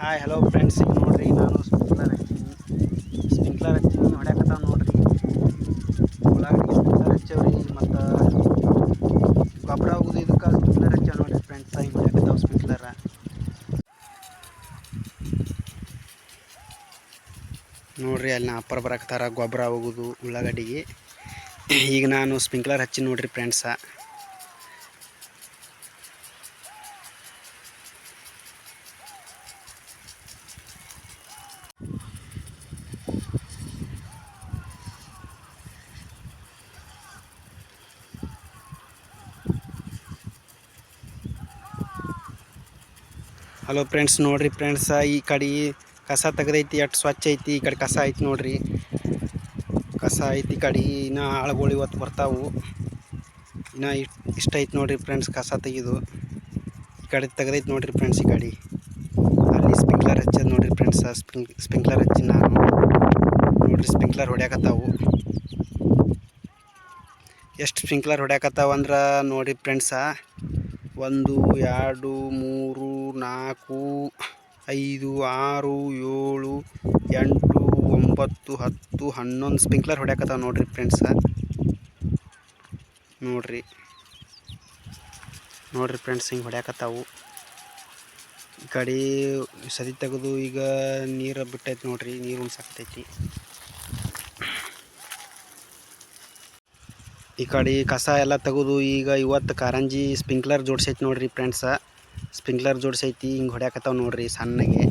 Hi hello friends ಈಗ ನೋಡ್ರಿ, ನಾನು ಸ್ಪ್ರಿಂಕ್ಲರ್ ಹಚ್ಚೀನಿ. ಸ್ಪ್ರಿಂಕ್ಲರ್ ಹಚ್ಚೀನಿ ಹೊಡ್ಯಾಕತ್ತಾವ ನೋಡ್ರಿ. ಉಳ್ಳಾಗಡ್ಡಿ ಸ್ಪ್ರಿಂಕ್ಲರ್ ಹಚ್ಚವ್ರಿ, ಮತ್ತು ಗೊಬ್ಬರ ಹೋಗುದು ಇದಕ್ಕೆ ಸ್ಪ್ರಿಂಕ್ಲರ್ ಹಚ್ಚಾವ ನೋಡಿರಿ ಫ್ರೆಂಡ್ಸ್ ಹಿಂಗೆ ಹೊಡ್ಯಾಕತ್ತಾವ ಸ್ಪ್ರಿಂಕ್ಲರ ನೋಡ್ರಿ, ಅಲ್ಲಿ ನಾ ಅಪ್ಪರ್ ಬರಕತ್ತಾರ ಗೊಬ್ಬರ ಹೋಗುದು ಉಳ್ಳಾಗಡ್ಡಿಗೆ. ಈಗ ನಾನು ಸ್ಪ್ರಿಂಕ್ಲರ್ ಹಚ್ಚಿ ನೋಡ್ರಿ ಫ್ರೆಂಡ್ಸ ಹಲೋ ಫ್ರೆಂಡ್ಸ್ ನೋಡ್ರಿ ಫ್ರೆಂಡ್ಸ ಈ ಕಡೆ ಕಸ ತೆಗ್ದೈತಿ, ಎಷ್ಟು ಸ್ವಚ್ಛ ಐತಿ, ಈ ಕಡೆ ಕಸ ಐತಿ ನೋಡ್ರಿ. ಕಸ ಐತಿ ಈ ಕಡೆ, ಇನ್ನೂ ಆಳುಗಳು ಇವತ್ತು ಬರ್ತಾವು. ಇನ್ನು ಇಷ್ಟ ಐತಿ ನೋಡ್ರಿ ಫ್ರೆಂಡ್ಸ್ ಕಸ ತೆಗೆದು. ಈ ಕಡೆ ತೆಗ್ದೈತಿ ನೋಡ್ರಿ ಫ್ರೆಂಡ್ಸ್ ಈ ಕಡೆ. ಅಲ್ಲಿ ಸ್ಪ್ರಿಂಕ್ಲರ್ ಹಚ್ಚದ ನೋಡ್ರಿ ಫ್ರೆಂಡ್ಸ್ ಸ್ಪ್ರಿಂಕ್ ಸ್ಪ್ರಿಂಕ್ಲರ್ ಹಚ್ಚಿ ನಾನು ನೋಡ್ರಿ ಸ್ಪ್ರಿಂಕ್ಲರ್ ಹೊಡ್ಯಾಕತ್ತಾವು. ಎಷ್ಟು ಸ್ಪ್ರಿಂಕ್ಲರ್ ಹೊಡ್ಯಾಕತ್ತಾವ ಅಂದ್ರೆ ನೋಡಿ ಫ್ರೆಂಡ್ಸ ಒಂದು, ಎರಡು, ಮೂರು, ನಾಲ್ಕು, ಐದು, ಆರು, ಏಳು, ಎಂಟು, ಒಂಬತ್ತು, ಹತ್ತು, ಹನ್ನೊಂದು ಸ್ಪ್ರಿಂಕ್ಲರ್ ಹೊಡ್ಯಾಕತ್ತಾವ ನೋಡ್ರಿ ಫ್ರೆಂಡ್ಸ ನೋಡ್ರಿ. ನೋಡ್ರಿ ಫ್ರೆಂಡ್ಸ್ ಹಿಂಗೆ ಹೊಡ್ಯಾಕತ್ತಾವು. ಈ ಕಡೆ ಸದಿ ತೆಗೆದು ಈಗ ನೀರು ಬಿಟ್ಟೈತಿ ನೋಡ್ರಿ, ನೀರು ಉಣ್ಸಾಕತೈತಿ ಈ ಕಡೆ ಕಸ ಎಲ್ಲ ತೆಗೆದು ಈಗ ಇವತ್ತು ಕಾರಂಜಿ ಸ್ಪಿಂಕ್ಲರ್ ಜೋಡಿಸೈತಿ ನೋಡ್ರಿ ಫ್ರೆಂಡ್ಸ. ಸ್ಪಿಂಕ್ಲರ್ ಜೋಡ್ಸೈತಿ, ಹಿಂಗೆ ಹೊಡ್ಯಾಕತ್ತಾವ ನೋಡ್ರಿ ಸಣ್ಣಗೆ.